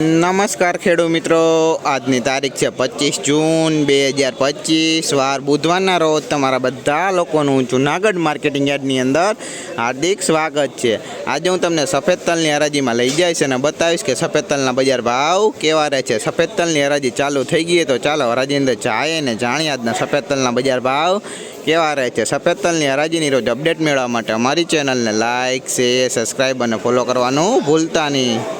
નમસ્કાર ખેડૂત મિત્રો, આજની તારીખ છે પચીસ જૂન બે હજાર પચીસ, વાર બુધવારના રોજ તમારા બધા લોકોનું જુનાગઢ માર્કેટિંગ યાર્ડની અંદર હાર્દિક સ્વાગત છે. આજે હું તમને સફેદ તલની હરાજીમાં લઈ જઈશ અને બતાવીશ કે સફેદ તલના બજાર ભાવ કેવા રહે છે. સફેદ તલની હરાજી ચાલુ થઈ ગઈ તો ચાલો હરાજી અંદર જાય અને જાણીએ આજના સફેદ તલના બજાર ભાવ કેવા રહે છે. સફેદ તલની હરાજીની રોજ અપડેટ મેળવવા માટે અમારી ચેનલને લાઇક શેર સબસ્ક્રાઈબ અને ફોલો કરવાનું ભૂલતા નહીં.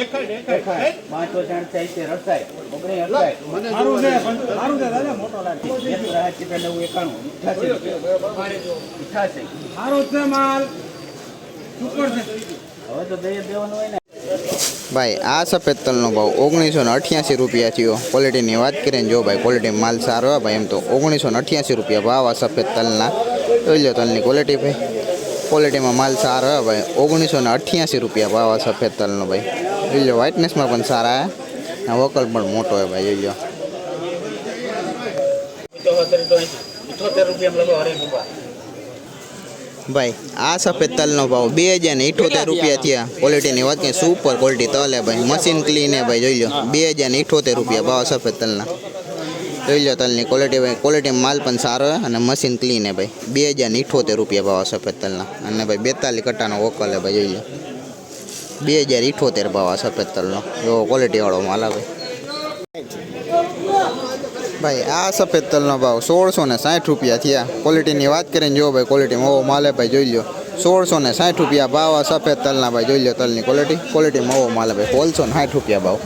એકાડ એકાડ પાંચ વર્ષ રસાય. ઓગણીસ અઠાય મારું છે મારું છે દાદા મોટો લાગે નવું એકાણું. અઠાસી અઠાસી છે. માલ. હવે તો દઈએ દેવાનું હોય ને. ભાઈ આ સફેદ તલનો ભાવ ઓગણીસો ને અઠ્યાસી રૂપિયા થયો. ક્વોલિટીની વાત કરીને જો ભાઈ ક્વોલિટી માલ સારો હોય ભાઈ એમ તો ઓગણીસો ને અઠ્યાસી રૂપિયા ભાવ આ સફેદ તલના. જોઈ લો તલની ક્વોલિટી ભાઈ. ક્વોલિટીમાં માલ સારો હોય ભાઈ ઓગણીસો ને અઠ્યાસી રૂપિયા ભાવ આ સફેદ તલનો ભાઈ. જોઈ લો વ્હાઇટનેસમાં પણ સારા અને વોકલ પણ મોટો હોય ભાઈ હરે રૂપા ભાઈ, આ સફેદ તલનો ભાવ બે હજાર ને ઇઠોતેર રૂપિયા થયા. ક્વોલિટીની વાત કરીએ સુપર ક્વોલિટી તલ હે ભાઈ મશીન ક્લીન હે ભાઈ, જોઈ લો. બે હજાર ને ઇઠોતેર રૂપિયા ભાવ સફેદ તલના. જોઈ લો તલની ક્વોલિટી ભાઈ ક્વોલિટી માલ પણ સારો હે અને મશીન ક્લીન હે ભાઈ. બે હજાર ને ઇઠોતેર રૂપિયા ભાવ સફેદ તલના. અને ભાઈ, બેતાલીસ કટ્ટાનો વોકલ હે ભાઈ, જોઈ લો. બે હજાર ઇઠોતેર ભાવ આ સફેદ તલનો. એવો ક્વોલિટીવાળો માલ આવે. ભાઈ, આ સફેદ તલનો ભાવ સોળસો ને સાઠ રૂપિયા થયા. ક્વોલિટીની વાત કરીને જો ભાઈ ક્વોલિટીમાં મોવો માલે ભાઈ, જોઈ લો સોળસો ને સાઠ રૂપિયા ભાવ આ સફેદ તલના ભાઈ, જોઈ લો તલની ક્વોલિટી ક્વોલિટીમાં ઓવો માલે ભાઈ હોલસો ને સાઠ રૂપિયા ભાવ.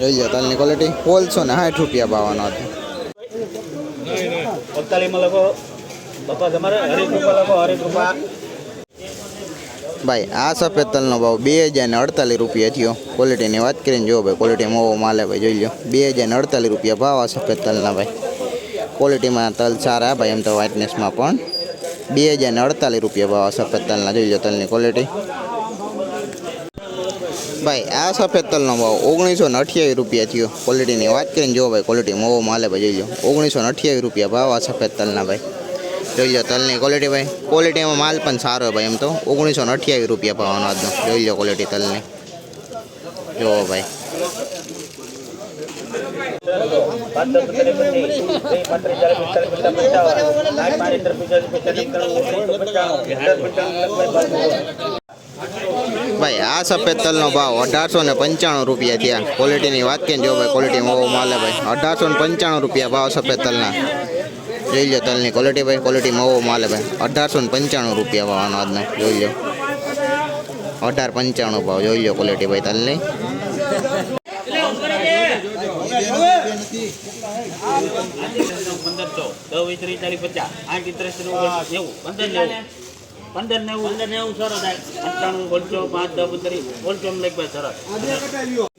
જોઈ લો તલની ક્વોલિટી હોલસો ને સાઠ રૂપિયા ભાવનો હતો અડતાલીસમાં લગો બાપા તમારે હરેક રૂપા લગો હરેક રૂપા ભાઈ, આ સફેદ તલનો ભાવ બે હજાર ને અડતાલીસ રૂપિયા થયો. ક્વોલિટીની વાત કરીને જો ભાઈ ક્વોલિટી મોવો માલે ભાઈ, જોઈ લો બે હજાર ને અડતાલીસ રૂપિયા ભાવ આ સફેદ તલના ભાઈ. ક્વોલિટીમાં તલ સારા ભાઈ, એમ તો વ્હાઇટનેસમાં પણ. બે હજાર ને અડતાલીસ રૂપિયા ભાવ આ સફેદ તલના, જોઈ લો તલની ક્વોલિટી ભાઈ, આ સફેદ તલનો ભાવ ઓગણીસો ને અઠ્યાવીસ રૂપિયા થયો. ક્વોલિટીની વાત કરીને જો ભાઈ ક્વોલિટી મોવો માલે ભાઈ, જોઈ લો ઓગણીસો ને અઠ્યાવીસ રૂપિયા ભાવ આ સફેદ તલના ભાઈ. જોઈ લો તલની ક્વોલિટી ભાઈ. ક્વોલિટીમાં માલ પણ સારો ભાઈ એમ તો. ઓગણીસો ને અઠ્યાવીસ રૂપિયા ભાવનો આજનો. જોઈ લો ક્વોલિટી તલની. જુઓ ભાઈ. ભાઈ, આ સફેદ તલનો ભાવ અઢારસો ને પંચાણું રૂપિયા થયા. ક્વોલિટીની વાત કરીને જો ભાઈ ક્વોલિટી મોવો માલે ભાઈ. અઢારસો ને પંચાણું રૂપિયા ભાવ સફેદ તલના. જોઈ લો તલની ક્વોલિટી ભાઈ ક્વોલિટી મોવો માલે ભાઈ અઢારસો ને પંચાણું રૂપિયા ભાવનો આજનો જોઈ લો અઢાર પંચાણું ભાવ જોઈ લો ક્વોલિટી ભાઈ તલની પંદરસો દસ વીસ ત્રીસ ચાલીસ પચાસ આઠ ત્રીસ નેવું પંદર નેવું પંદર નેવું પંદર નેવું સરસ થાય અઠ્ઠાણું બોલશો પાંચ દસ પંદરી બોલશો એમ લઈ સરસ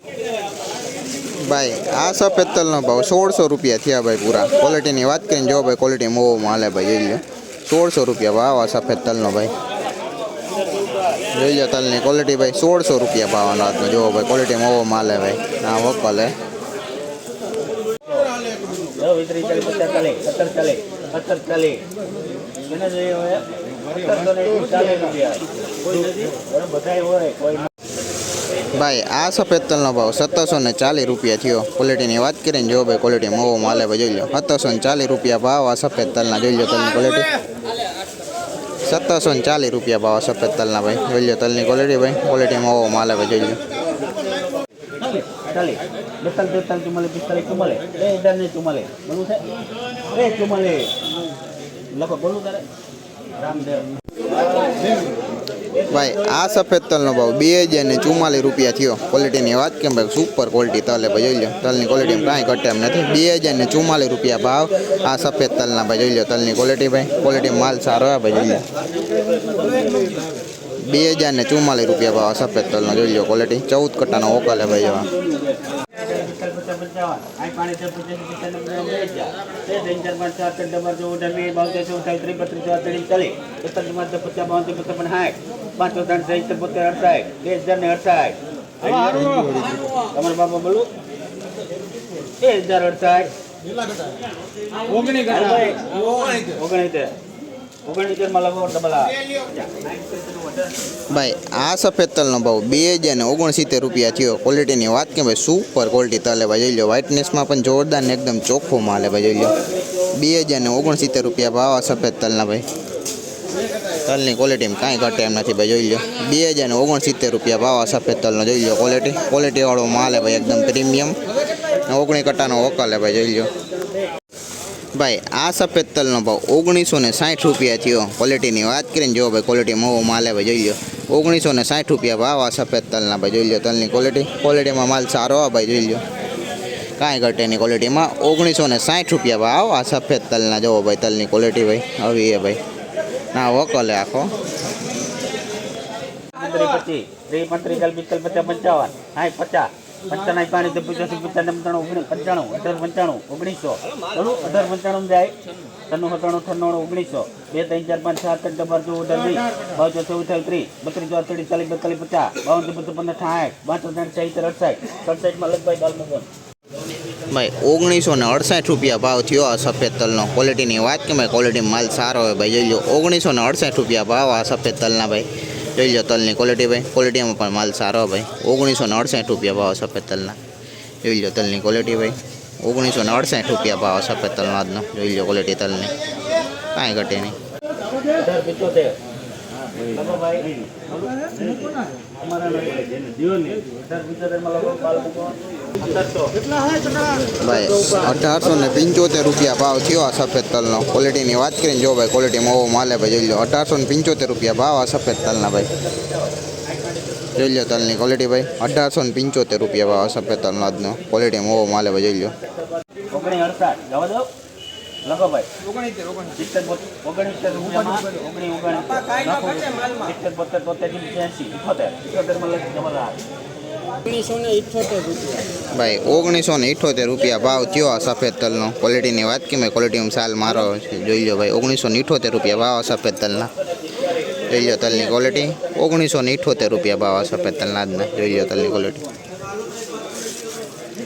ભાઈ, આ સફેદ તલનો ભાવ સોળસો રૂપિયા થયા ભાઈ પૂરા. ક્વોલિટીની વાત કરીને જો ભાઈ ક્વોલિટી મોવો માલે ભાઈ, જોઈ લો સોળસો રૂપિયા ભાવ આ સફેદ તલનો ભાઈ. જોઈ લો તલની ક્વોલિટી ભાઈ, સોળસો રૂપિયા ભાવનો આજનો જો ભાઈ ક્વોલિટી મોવો માલે ભાઈ. આ વકલ હે. દસ વીસ, ત્રીસ, ચાલીસ પચાસ ચાલે સત્તર ચાલે સત્તર ચાલે એને જોઈએ હવે સત્તરસો ને એકવીસ ચાલીસ રૂપિયા. કોઈ નથી, બરાબર, બધાય હોય, કોઈ ભાઈ, આ સફેદ તલનો ભાવ સત્તરસો ને ચાલીસ રૂપિયા થયો. ક્વોલિટીની વાત કરીને જો ભાઈ ક્વોલિટી મોવો માલે ભાઈ, જોઈ લો સત્તરસો ને ચાલીસ રૂપિયા ભાવ આ સફેદ તલના, જોઈ લો તલની ક્વોલિટી સત્તરસો ને ચાલીસ રૂપિયા ભાવ સફેદ તલના ભાઈ, જોઈ લો તલની ક્વોલિટી ભાઈ. ક્વોલિટી મોવો માલે ભાઈ, જોઈ લો રામદેવ. ભાઈ, આ સફેદ તલનો ભાવ બે હજાર ને ચુમ્માલીસ રૂપિયા થયો. ક્વોલિટીની વાત કેમ ભાઈ સુપર ક્વોલિટી તલ ભાઈ, જોઈ લો તલની ક્વોલિટી કાંઈ ઘટે એમ નથી. બે હજાર ને ચુમ્માલીસ રૂપિયા ભાવ. આ સફેદ તલના ભાઈ, જોઈ લો તલની ક્વોલિટી ભાઈ. ક્વોલિટી માલ સારો હે ભાઈ, જોઈ લો બે હજાર ને ચુમ્માલીસ રૂપિયા ભાવ સફેદ તલનો જોઈ લો ક્વોલિટી ચૌદ કટ્ટાનો ઓકાલે ભાઈ જેવા તમારા બાપા બોલું બે હજાર. અડસાઠ ઓગણીસ ઓગણીતેર ભાઈ, આ સફેદ તલનો ભાવ બે હજાર ને ઓગણસિત્તેર રૂપિયા થયો. ક્વોલિટીની વાત કે ભાઈ સુપર ક્વોલિટી તલે ભાઈ જોઈ લો વ્હાઇટનેસમાં પણ જોરદાર એકદમ ચોખ્ખો માલ ભાઈ જોઈ લો બે હજાર ને ઓગણસિત્તેર રૂપિયા ભાવ આ સફેદ તલના ભાઈ. તલની ક્વોલિટીમાં કાંઈ ઘટે એમ નથી, ભાઈ, જોઈ લો બે હજાર ને ઓગણસિત્તેર રૂપિયા ભાવ આ સફેદ તલનો, જોઈ લો ક્વોલિટી ક્વોલિટીવાળો માલ હે ભાઈ, એકદમ પ્રીમિયમ ઓગણી કટ્ટાનો વકલ હે ભાઈ, જોઈ લો ભાઈ, આ સફેદ તલનો ભાવ ઓગણીસો ને સાઠ રૂપિયા થયો. ક્વોલિટીની વાત કરીને જો ભાઈ ક્વોલિટી મોવો માલ હે ભાઈ, જોઈ લો ઓગણીસો ને સાઠ રૂપિયા ભાવ આ સફેદ તલના ભાઈ, જોઈ લો તલની ક્વોલિટી ક્વોલિટીમાં માલ સારો આ ભાઈ, જોઈ લો કાંઈ ઘટે નહીં ક્વોલિટીમાં ઓગણીસો ને સાઠ રૂપિયા ભાવ આ સફેદ તલના જોવો ભાઈ, તલની ક્વોલિટી ભાઈ. આવી એ ભાઈ. ના, વકલ હે આખો. ત્રીસ પચીસ ત્રીસ પાંત્રીસ ચાલીસ પિસ્તાલીસ પચાસ, પંચાવન, સાઠ, પચાસ. પંચાણું પાણી તો પચાસ પંચાણું પંચાણું પંચાણું, અઢાર, પંચાણું, ઓગણીસો. બરોબર અઢાર, પંચાણું જાય. ત્રણું સત્તાણું અઠાણું ઓગણીસો. બે, ત્રણ, ચાર, પાંચ, સાત, આઠ ડબાર ચૌદ, અઢાર, વીસ. બાવ ચોસો અઠાવીસ ત્રીસ. બત્રીસ ચોર ત્રીસ ચાલીસ, બેતાલીસ, પચાસ. બાવન ચોપન પંદર સાઠ. પાંચ ત્રણ સાહિત્ય અડસાઠ. સડસાઠમાં લગભગ બાલ મૂકો ભાઈ, ઓગણીસો ને અડસાઠ રૂપિયા ભાવ થયો આ સફેદ તલનો ક્વોલિટીની વાત કે ભાઈ ક્વોલિટી માલ સારો હોય, ભાઈ, જોઈ લો. ઓગણીસો ને અડસાઠ રૂપિયા ભાવ આ સફેદ તલના ભાઈ. જોઈ લો તલની ક્વોલિટી ભાઈ. ક્વોલિટીમાં પણ માલ સારો હોય ભાઈ. ઓગણીસો ને અડસાઠ રૂપિયા ભાવ સફેદ તલના જોઈ લો તલની ક્વોલિટી ભાઈ. ઓગણીસો ને અડસાઠ રૂપિયા ભાવ સફેદ તલનો આજનો. જોઈ લો ક્વોલિટી તલની. કાંઈ ઘટે નહીં. અઢાર પિત્તોતેર લગો ભાઈ, અઢારસો ને પંચોતેર રૂપિયા ભાવ થયો આ સફેદ તલનો. ક્વોલિટીની વાત કરીને જો ભાઈ ક્વોલિટી મોવો માલે ભાઈ, જોઈ લો અઢારસો ને પંચોતેર રૂપિયા ભાવ આ સફેદ તલના ભાઈ જોઈ લો તલની ક્વોલિટી ભાઈ. અઢારસો ને પંચોતેર રૂપિયા ભાવ આ સફેદ તલનો આજનો ક્વોલિટી મોવો માલે ભાઈ, જોઈ લો ભાઈ. સિત્તેર બોત- ઓગણીસિત્તેર રૂપિયામાં ઓગણી ઓગણી સિત્તેર બોતેર બોતેર એસી ઇઠોતેર. ઇઠોતેરમાં લખી જવા ભાઈ ઓગણીસો ને ઇઠોતેર રૂપિયા ભાવ થયો આ સફેદ તલનો. ક્વોલિટીની વાત કે મેં ક્વોલિટીમાં સાલ મારો છે. જોઈ લો ભાઈ ઓગણીસો ને ઇઠોતેર રૂપિયા ભાવ આ સફેદ તલના. જોઈ લો તલની ક્વોલિટી ઓગણીસો ને ઇઠોતેર રૂપિયા ભાવ આ સફેદ તલના આજના. જોઈ લો તલની ક્વોલિટી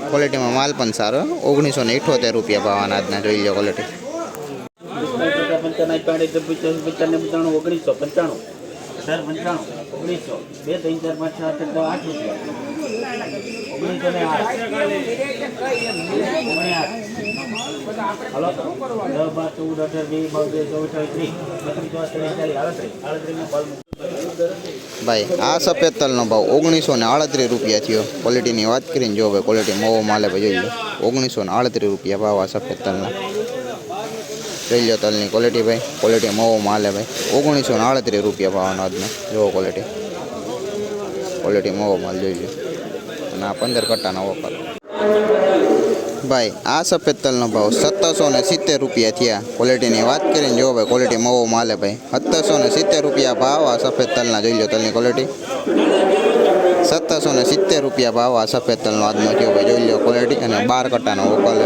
ક્વોલિટીમાં માલ પણ સારો. ઓગણીસો ને ઇઠોતેર રૂપિયા ભાવ આના આજના જોઈ લો ક્વોલિટી ઓગણીસો પંચાણું. અઢાર પંચાણું. ઓગણીસો બે, ત્રણ, ચાર, પાંચ છ દસ, બાર, ચૌદ, અઢાર, વીસ, બાવીસ ચોવીસ ત્રીસ બત્રીસ ચાલીસ આડત્રીસ. મૂકો. ભાઈ, આ સફેદ તલનો ભાવ ઓગણીસો ને આડત્રીસ રૂપિયા થયો. ક્વોલિટીની વાત કરીને જો ભાઈ ક્વોલિટી મોવો માલે ભાઈ, જોઈ લો. ઓગણીસો ને આડત્રીસ રૂપિયા ભાવ આ સફેદ તલના. જોઈ લો તલની ક્વોલિટી ભાઈ ક્વોલિટી મોવો માલે ભાઈ. ઓગણીસો ને આડત્રીસ રૂપિયા ભાવનો આજનો. જોવો ક્વોલિટી ક્વોલિટી મોવો માલ, જોઈ લો. અને આ પંદર કટ્ટાનો ઓફર. ભાઈ, આ સફેદ તલનો ભાવ સત્તરસો ને સિત્તેર રૂપિયા થયા. ક્વોલિટીની વાત કરીને જો ભાઈ ક્વોલિટી મવો માલે ભાઈ. સત્તરસો ને સિત્તેર રૂપિયા ભાવ આ સફેદ તલના, જોઈ લો તલની ક્વોલિટી સત્તરસો ને સિત્તેર રૂપિયા ભાવ આ સફેદ તલનો આજનો થયો ભાઈ, જોઈ લો ક્વોલિટી અને બાર કટ્ટાનો ઓકલ